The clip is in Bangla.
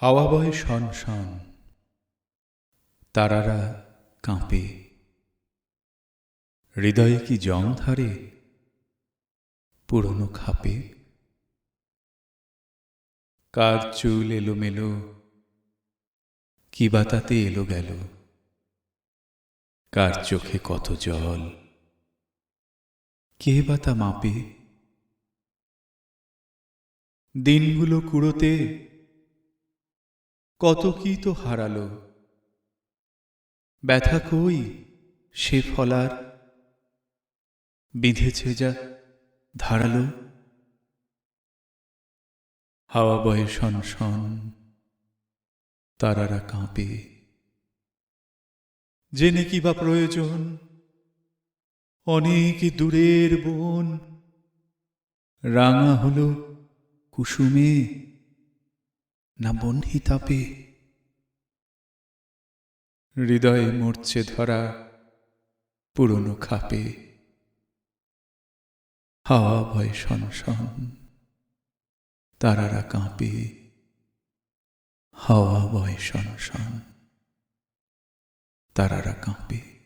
হাওয়া বয় শন শন, তারারা কাঁপে। হৃদয়ে কি জং ধারে, পুরনো খাপে? কার চুল এলোমেলো, কি বা তাতে এলো গেল? কার চোখে কত জল, কে বা তা মাপে? দিনগুলো কুড়োতে কত কি তো হারালো। ব্যথা কই সে ফলার? বিঁধেছে যা ধারালো। হাওয়া বয়ে শন শন, তারারা কাঁপে। জেনে কি বা প্রয়োজন? অনেক দূরের বন। রাঙা হলো কুসুমে। না বহ্নি তাপে হৃদয়ে মরছে ধরা, পুরনো খাপে। হাওয়া ভয় শন তারারা কাঁপে। হাওয়া ভয় শন শন তারারা কাঁপে।